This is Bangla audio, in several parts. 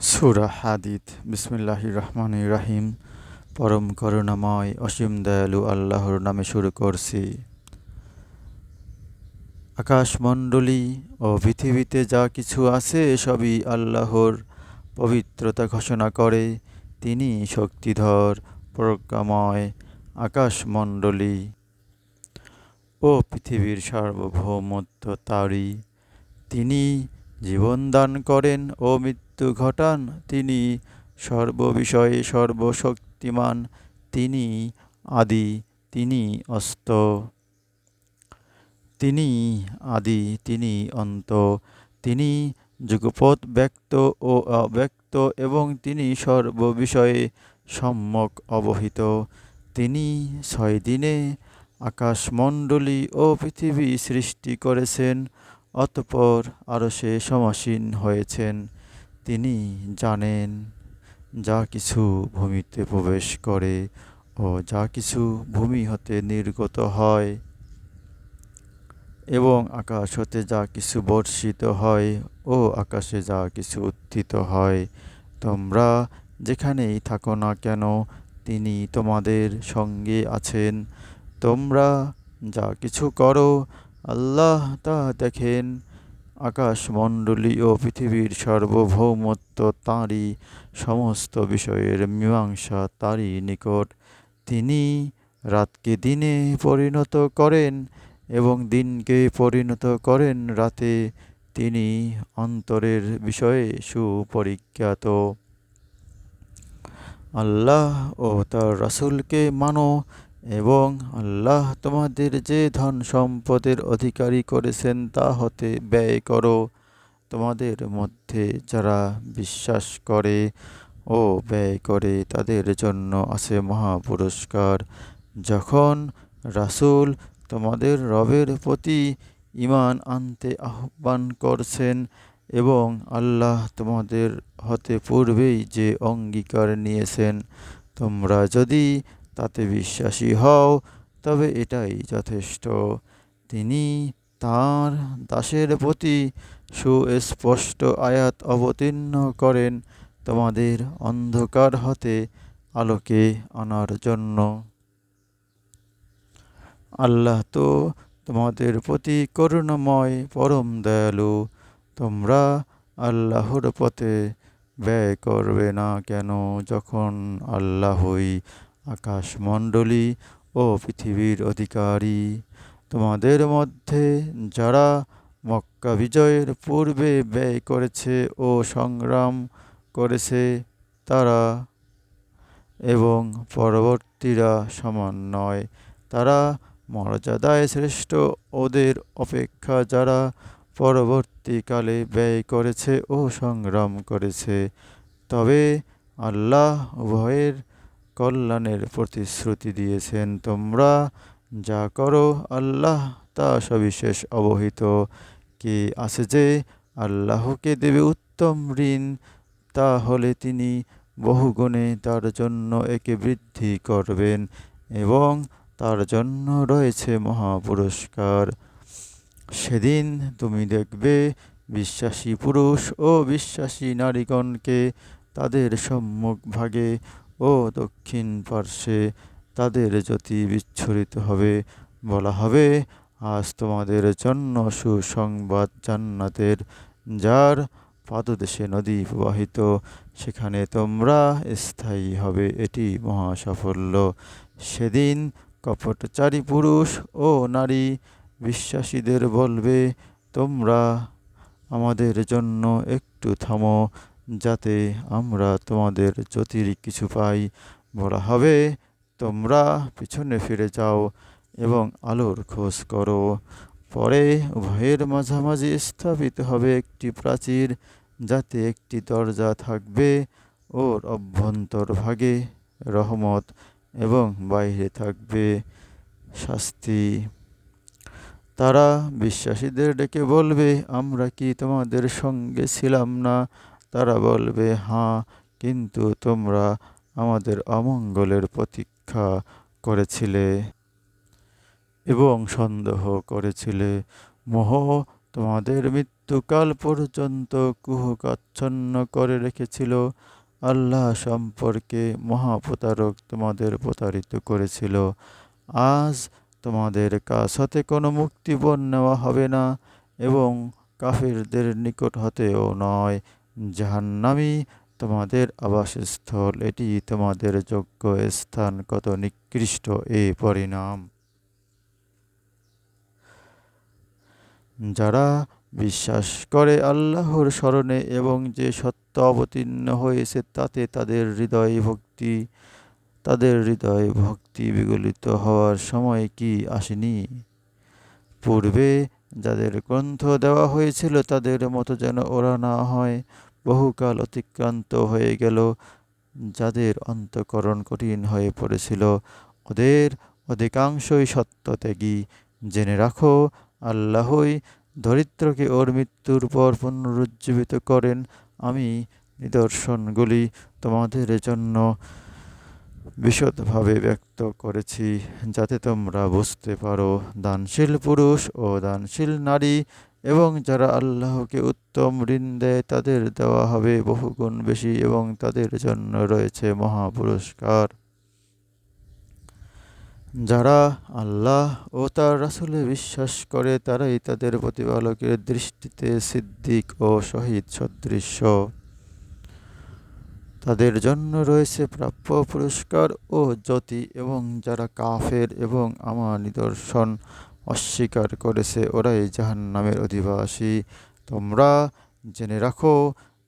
সুরা হাদিদ। বিসমিল্লাহ রহমান রাহিম। পরম করুণাময় অসীম দয়ালু আল্লাহর নামে শুরু করছি। আকাশমণ্ডলী ও পৃথিবীতে যা কিছু আছে, সবই আল্লাহর পবিত্রতা ঘোষণা করে। তিনি শক্তিধর, প্রজ্ঞাময় আকাশমণ্ডলী ও পৃথিবীর সার্বভৌমত্ব তারই। তিনি জীবন দান করেন ও মৃত্যু ঘটান তিনি। সর্ববিষয়ে সর্বশক্তিমান তিনি, আদি তিনি অস্ত। তিনি, আদি তিনি অন্ত। তিনি যুগপৎ ব্যক্ত ও অব্যক্ত এবং তিনি সর্ববিষয়ে সম্যক অবহিত। তিনি ছয় দিনে আকাশমণ্ডলী ও পৃথিবী সৃষ্টি করেছেন। অতপর আরও সে সমাসীন হয়েছেন। তিনি জানেন, যা কিছু ভূমিতে প্রবেশ করে ও যা কিছু ভূমি হতে নির্গত হয় এবং আকাশ হতে যা কিছু বর্ষিত হয় ও আকাশে যা কিছু উত্থিত হয়। তোমরা যেখানেই থাকো না কেন, তিনি তোমাদের সঙ্গে আছেন। তোমরা যা কিছু করো আল্লাহ তা দেখেন, আকাশমণ্ডলী ও পৃথিবীর সার্বভৌমত্ব তাঁরই সমস্ত বিষয়ের মীমাংসা তাঁরই নিকট। তিনি রাতকে দিনে পরিণত করেন এবং দিনকে পরিণত করেন রাতে। তিনি অন্তরের বিষয়ে সুপরিজ্ঞাত। আল্লাহ ও তার রাসুলকে মানো এবং আল্লাহ তোমাদের যে ধন সম্পদের অধিকারী করেছেন তা হতে ব্যয় করো। তোমাদের মধ্যে যারা বিশ্বাস করে ও ব্যয় করে, তাদের জন্য আছে মহা পুরস্কার যখন রাসুল তোমাদের রবের প্রতি ইমান আনতে আহ্বান করছেন এবং আল্লাহ তোমাদের হতে পূর্বেই যে অঙ্গীকার নিয়েছেন, তোমরা যদি তাতে বিশ্বাসী হও, তবে এটাই যথেষ্ট। তিনি তার দাসের প্রতি সুস্পষ্ট আয়াত অবতীর্ণ করেন তোমাদের অন্ধকার হতে আলোকে আনার জন্য। আল্লাহ তো তোমাদের প্রতি করুণাময়, পরম দয়ালু। তোমরা আল্লাহর পথে ব্যয় করবে না কেন? যখন আল্লাহই আকাশমণ্ডলী ও পৃথিবীর অধিকারী। তোমাদের মধ্যে যারা মক্কা বিজয়ের পূর্বে ব্যয় করেছে ও সংগ্রাম করেছে, তারা এবং পরবর্তীরা সমান নয়। তারা মর্যাদায় শ্রেষ্ঠ ওদের অপেক্ষা যারা পরবর্তীকালে ব্যয় করেছে ও সংগ্রাম করেছে। তবে আল্লাহ উভয়ের কল্যাণের প্রতিশ্রুতি দিয়েছেন তোমরা। যা করো, আল্লাহ তা সবিশেষ অবহিত। কে আছে যে আল্লাহকে দেবে উত্তম ঋণ, তাহলে তিনি বহুগুণে তার জন্য একে বৃদ্ধি করবেন এবং তার জন্য রয়েছে মহা পুরস্কার সেদিন তুমি দেখবে বিশ্বাসী পুরুষ ও বিশ্বাসী নারীগণকে তাদের সম্মুখ ভাগে ও দক্ষিণ পার্শ্বে তাদের জ্যোতি বিচ্ছুরিত হবে। বলা হবে, আজ তোমাদের জন্য সুসংবাদ জান্নাতের যার পাদদেশে নদী প্রবাহিত, সেখানে তোমরা স্থায়ী হবে। এটি মহা সাফল্য সেদিন কপটচারী পুরুষ ও নারী বিশ্বাসীদের বলবে, তোমরা আমাদের জন্য একটু থামো যাতে আমরা তোমাদের জ্যোতির কিছু পাই, বলা হবে, তোমরা পিছনে ফিরে যাও এবং আলোর খোঁজ করো। পরে উভয়ের মাঝামাঝি স্থাপিত হবে একটি প্রাচীর, যাতে একটি দরজা থাকবে ওর অভ্যন্তর ভাগে, রহমত এবং বাইরে থাকবে শাস্তি। তারা বিশ্বাসীদের ডেকে বলবে, আমরা কি তোমাদের সঙ্গে ছিলাম না? তারা বলবে হাঁ কিন্তু তোমরা আমাদের অমঙ্গলের প্রতীক্ষা করেছিলে এবং সন্দেহ করেছিলে। মোহ, তোমাদের মৃত্যুকাল পর্যন্ত কুহকাচ্ছন্ন করে রেখেছিল। আল্লাহ সম্পর্কে মহাপ্রতারক তোমাদের প্রতারিত করেছিল। আজ তোমাদের কাছ হতে কোনো মুক্তিপণ নেওয়া হবে না এবং কাফিরদের নিকট হতেও নয়। জাহান্নামি, তোমাদের আবাসস্থল, এটি তোমাদের যোগ্য স্থান কত নিকৃষ্ট এ পরিণাম। যারা বিশ্বাস করে আল্লাহর স্মরণে এবং যে সত্য অবতীর্ণ হয়েছে, তাতে তাদের হৃদয় ভক্তি, তাদের হৃদয় ভক্তি বিগলিত হওয়ার সময় কি আসেনি? পূর্বে যাদের গ্রন্থ দেওয়া হয়েছিল, তাদের মতো যেন ওরা না হয় বহুকাল অতিক্রান্ত হয়ে গেল, যাদের অন্তকরণ কঠিন হয়ে পড়েছিল। ওদের অধিকাংশই সত্যত্যাগী। জেনে রাখো, আল্লাহই দরিদ্রকে ওর মৃত্যুর পর পুনরুজ্জীবিত করেন। আমি নিদর্শনগুলি তোমাদের জন্য বিশদভাবে ব্যক্ত করেছি, যাতে তোমরা বুঝতে পারো। দানশীল পুরুষ ও দানশীল নারী এবং যারা আল্লাহকে উত্তম ঋণ দেয়, তাদের দেওয়া হবে বহুগুণ বেশি এবং তাদের জন্য রয়েছে মহা পুরস্কার যারা আল্লাহ ও তার রাসুলে বিশ্বাস করে, তারাই তাদের প্রতিপালকের দৃষ্টিতে সিদ্দিক ও শহীদ সদৃশ্য। তাদের জন্য রয়েছে প্রাপ্য পুরস্কার ও জ্যোতি এবং যারা কাফের এবং আমার নিদর্শন অস্বীকার করেছে ওরাই জাহান নামের অধিবাসী। তোমরা জেনে রাখো,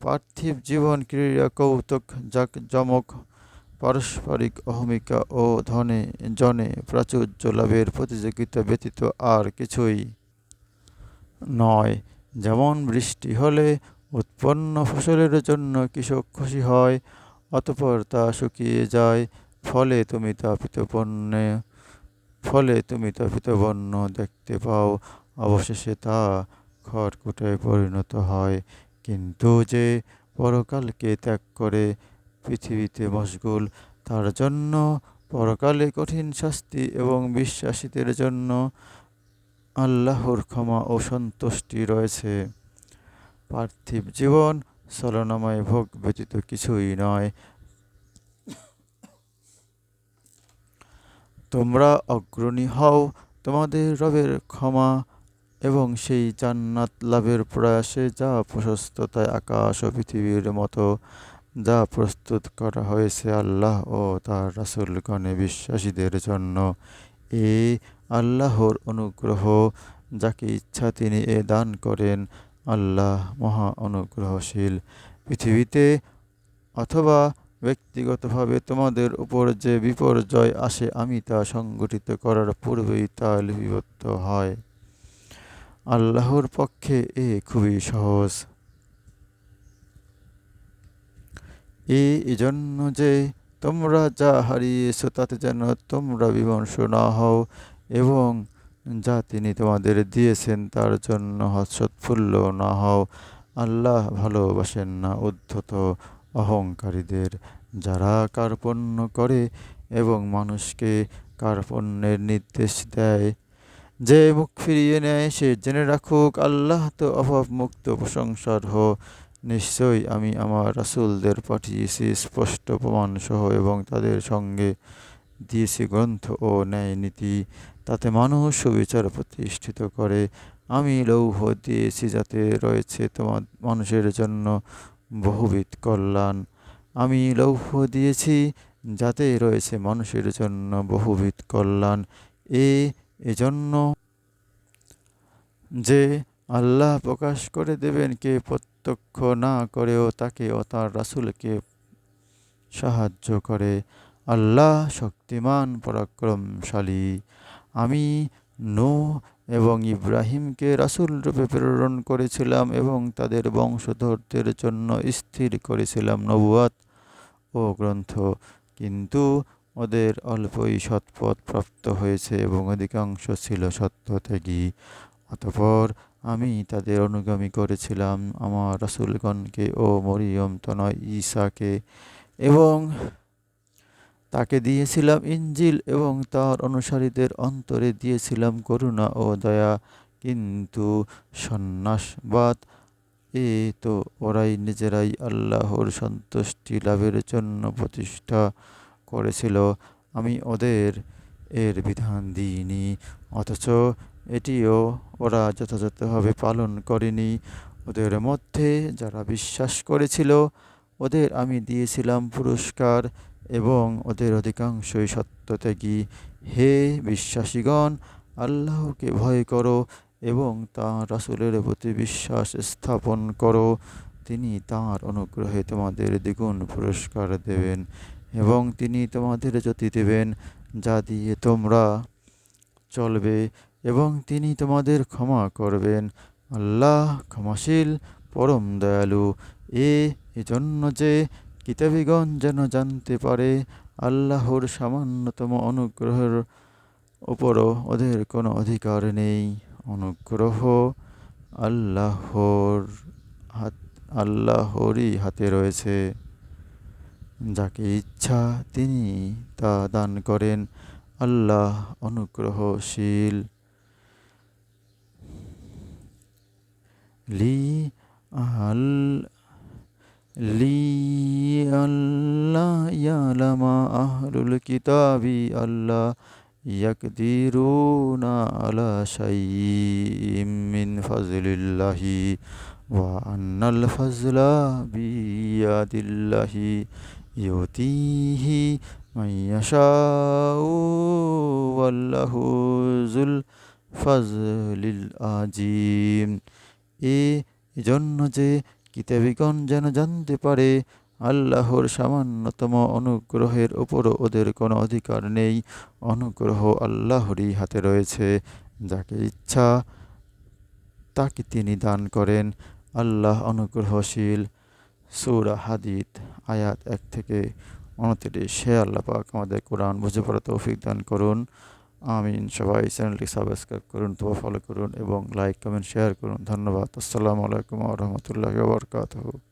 পার্থিব জীবন, ক্রীড়া, কৌতুক, জাক জমক, পারস্পরিক অহমিকা ও ধনে জনে প্রাচুর্য লাভের প্রতিযোগিতা ব্যতীত আর কিছুই নয়। যেমন বৃষ্টি হলে উৎপন্ন ফসলের জন্য কৃষক খুশি হয়, অতপর তা শুকিয়ে যায়, ফলে তুমি তা পণ্যে ফলে তুমি তাপিত বন্য দেখতে পাও। অবশেষে তা খড়কুটায় পরিণত হয়। কিন্তু যে পরকালকে ত্যাগ করে পৃথিবীতে মশগুল, তার জন্য পরকালে কঠিন শাস্তি এবং বিশ্বাসীদের জন্য আল্লাহর ক্ষমা ও সন্তুষ্টি রয়েছে। পার্থিব জীবন ছলনাময় ভোগ ব্যতীত কিছুই নয়। তোমরা অগ্রণী হও তোমাদের রবের ক্ষমা এবং সেই জান্নাত লাভের প্রয়াসে যা প্রশস্ততায় আকাশ ও পৃথিবীর মতো যা প্রস্তুত করা হয়েছে আল্লাহ ও তার রাসুলগণে বিশ্বাসীদের জন্য। এ আল্লাহর অনুগ্রহ, যাকে ইচ্ছা তিনি এ দান করেন, আল্লাহ মহা অনুগ্রহশীল। পৃথিবীতে অথবা ব্যক্তিগতভাবে তোমাদের উপর যে বিপর্যয় আসে, আমি তা সংগঠিত করার পূর্বেই তা লিপিবদ্ধ হয়। আল্লাহর পক্ষে এ খুবই সহজ। এই এজন্য যে তোমরা যা হারিয়েছ, তাতে যেন তোমরা বিমর্ষ না হও এবং যা তিনি তোমাদের দিয়েছেন, তার জন্য হর্ষোৎফুল্ল না হও। আল্লাহ ভালোবাসেন না উদ্ধত অহংকারীদের। যারা কার্পণ্য করে এবং মানুষকে কার্পণ্যের নির্দেশ দেয়, যে মুখ ফিরিয়ে নেয় সে জেনে রাখুক, আল্লাহ তো অভাব মুক্ত প্রশংসার হো নিশ্চয়ই আমি আমার রাসুলদের পাঠিয়েছি স্পষ্ট প্রমাণসহ এবং তাদের সঙ্গে দিয়েছি গ্রন্থ ও ন্যায় নীতি। তাতে মানুষ সুবিচার প্রতিষ্ঠিত করে। আমি লৌহ দিয়েছি যাতে রয়েছে তোমার মানুষের জন্য বহুবিধ কল্যাণ। আমি লৌহ দিয়েছি, যাতে রয়েছে মানুষের জন্য বহুবিধ কল্যাণ। এ এজন্য যে আল্লাহ প্রকাশ করে দেবেন, কে প্রত্যক্ষ না করেও তাকে ও তার রাসুলকে সাহায্য করে। আল্লাহ শক্তিমান, পরাক্রমশালী। আমি নো এবং ইব্রাহিমকে রাসুল রূপে প্রেরণ করেছিলাম এবং তাদের বংশধরদের জন্য স্থির করেছিলাম নবুয়াত। ও গ্রন্থ। কিন্তু ওদের অল্পই সৎপথ প্রাপ্ত হয়েছে এবং অধিকাংশ ছিল সত্য সত্যত্যাগী। অতপর আমি তাদের অনুগামী করেছিলাম আমার রাসুলগণকে ও মরিয়ম তনয় ঈসাকে এবং তাকে দিয়েছিলাম ইঞ্জিল এবং তার অনুসারীদের অন্তরে দিয়েছিলাম করুণা ও দয়া। কিন্তু সন্ন্যাসবাদ এ তো ওরাই নিজেরাই আল্লাহর সন্তুষ্টি লাভের জন্য প্রতিষ্ঠা করেছিল। আমি ওদের এর বিধান দিইনি, অথচ এটিও ওরা যথাযথভাবে পালন করেনি। ওদের মধ্যে যারা বিশ্বাস করেছিল, ওদের আমি দিয়েছিলাম পুরস্কার এবং ওদের অধিকাংশই সত্যত্যাগী হে বিশ্বাসীগণ, আল্লাহকে ভয় করো এবং তাঁর রাসূলের প্রতি বিশ্বাস স্থাপন করো। তিনি তাঁর অনুগ্রহে তোমাদের দ্বিগুণ পুরস্কার দেবেন এবং তিনি তোমাদের জ্যোতি দেবেন যা দিয়ে তোমরা চলবে এবং তিনি তোমাদের ক্ষমা করবেন। আল্লাহ ক্ষমাশীল, পরম দয়ালু। এ এজন্য যে কিতাবিগণ যেন জানতে পারে, আল্লাহর সামান্যতম অনুগ্রহের ওপরও ওদের কোনো অধিকার নেই। অনুগ্রহ আল্লাহর হাত, আল্লাহরই হাতে রয়েছে। যাকে ইচ্ছা তিনি তা দান করেন। আল্লাহ অনুগ্রহশীল। লি আল, লি আল্লাহ ইয়ালামা আহলুল কিতাবি আল্লাহ ইয়াকদিরুনা আলা শাইইম মিন ফাজলিল্লাহি ওয়া আন্নাল ফাজলা বিয়াদিল্লাহি ইউতিহি মাইয়াশাউ ওয়াল্লাহু যুল ফাজলিল আজিম এ এজন্য যে কিতাবিগণ যেন জানতে পারে আল্লাহর সামান্যতম অনুগ্রহের ওপরও ওদের কোনো অধিকার নেই। অনুগ্রহ আল্লাহরই হাতে রয়েছে। যাকে ইচ্ছা, তাকে তিনি দান করেন। আল্লাহ অনুগ্রহশীল। সূরা হাদিদ, আয়াত এক থেকে উনত্রিশ। হে আল্লাহ পাক, আমাদের কোরআন বুঝে পড়া তৌফিক দান করুন। আমিন। সবাই চ্যানেলটি সাবস্ক্রাইব করুন তো ফলো করুন এবং লাইক, কমেন্ট, শেয়ার করুন। ধন্যবাদ। আসসালামু আলাইকুম রহমতুল্লাহ বরকাতহ।